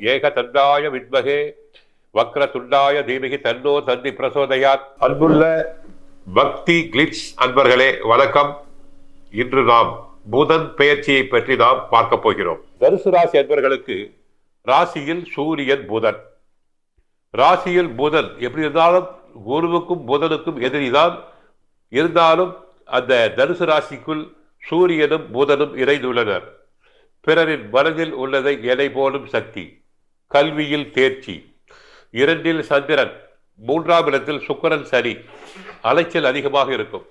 ஏக தந்தாய வித்மகே வக்ர துண்டாய தீமிகி தன்னோ தந்தி பிரசோதயாத். அன்புள்ள பக்தி கிளிட்ஸ் அன்பர்களே வணக்கம். இன்று நாம் புதன் பெயர்ச்சியை பற்றி நாம் பார்க்க போகிறோம். தனுசு ராசி அன்பர்களுக்கு ராசியில் சூரியன் புதன். ராசியில் புதன் எப்படி இருந்தாலும் குருவுக்கும் புதனுக்கும் எதிரிதான். இருந்தாலும் அந்த தனுசு ராசிக்குள் சூரியனும் புதனும் இணைந்துள்ளனர். பிறரின் மனதில் உள்ளதை எடை போலும் சக்தி. கல்வியில் தேர்ச்சி. இரண்டில் சந்திரன் மூன்றாம் இடத்தில் சுக்கரன் சனி. அலைச்சல் அதிகமாக இருக்கும்.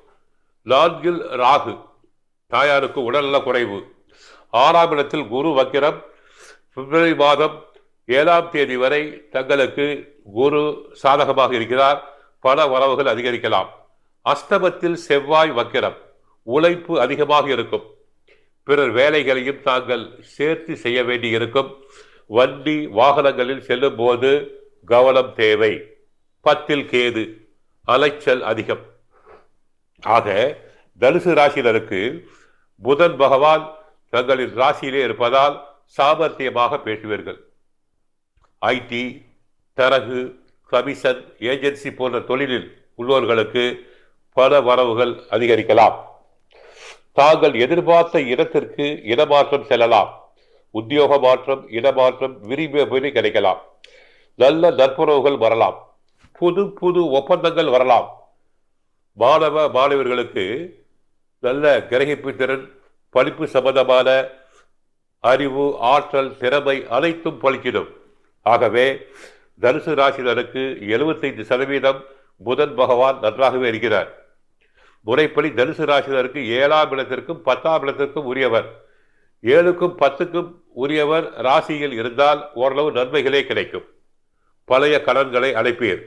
நான்கில் ராகு தாயாருக்கு உடல்நல குறைவு. ஆறாம் இடத்தில் குரு வக்கிரம் பிப்ரவரி மாதம் ஏழாம் தேதி வரை தங்களுக்கு குரு சாதகமாக இருக்கிறார். பண வரவுகள் அதிகரிக்கலாம். அஸ்தமத்தில் செவ்வாய் வக்கிரம் உழைப்பு அதிகமாக இருக்கும். பிறர் வேலைகளையும் தாங்கள் சேர்த்து செய்ய வேண்டி இருக்கும் வண்டி வாகனங்களில் செல்லும் போது கவனம் தேவை. பத்தில் கேது அலைச்சல் அதிகம். ஆக தனுசு ராசியினருக்கு புதன் பகவான் தங்களின் ராசியிலே இருப்பதால் சாமர்த்தியமாக பேசுவீர்கள். ஐடி தரகு கமிஷன் ஏஜென்சி போன்ற தொழிலில் உள்ளவர்களுக்கு பல வரவுகள் அதிகரிக்கலாம். தாங்கள் எதிர்பார்த்த இடத்திற்கு இடமாற்றம் செல்லலாம். உத்தியோக மாற்றம் இடமாற்றம் விரும்பியபடி கிடைக்கலாம். நல்ல நட்புறவுகள் வரலாம். புது புது ஒப்பந்தங்கள் வரலாம். மாணவ மாணவர்களுக்கு நல்ல கிரகிப்பு திறன் படிப்பு சம்பந்தமான அறிவு ஆற்றல் திறமை அனைத்தும் பலிக்கிடும். ஆகவே தனுசு ராசினருக்கு எழுபத்தைந்து சதவீதம் புதன் பகவான் நன்றாகவே இருக்கிறார். முறைப்படி தனுசு ராசினருக்கு ஏழாம் இடத்திற்கும் பத்தாம் இடத்திற்கும் உரியவர். ஏழுக்கும் பத்துக்கும் உரியவர் ராசியில் இருந்தால் ஓரளவு நன்மைகளே கிடைக்கும். பழைய கடன்களை அழைப்பீர்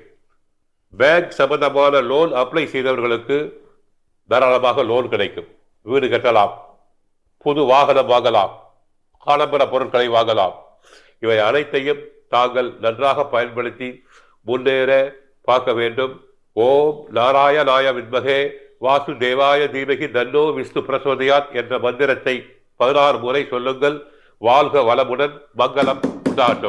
பேங்க் சம்பந்தமான லோன் அப்ளை செய்தவர்களுக்கு தாராளமாக லோன் கிடைக்கும். வீடு கட்டலாம். புது வாகனம் வாங்கலாம். ஆடம்பர பொருட்களை வாங்கலாம். இவை அனைத்தையும் தாங்கள் நன்றாக பயன்படுத்தி முன்னேற பார்க்க வேண்டும். ஓம் நாராயணாய வாசு வாசுதேவாய தீமகி தன்னோ விஷ்ணு பிரசோதயாத் என்ற மந்திரத்தை பதினாறு முறை சொல்லுங்கள். வாழ்க வளமுடன் மங்களம் உண்டாட்டும்.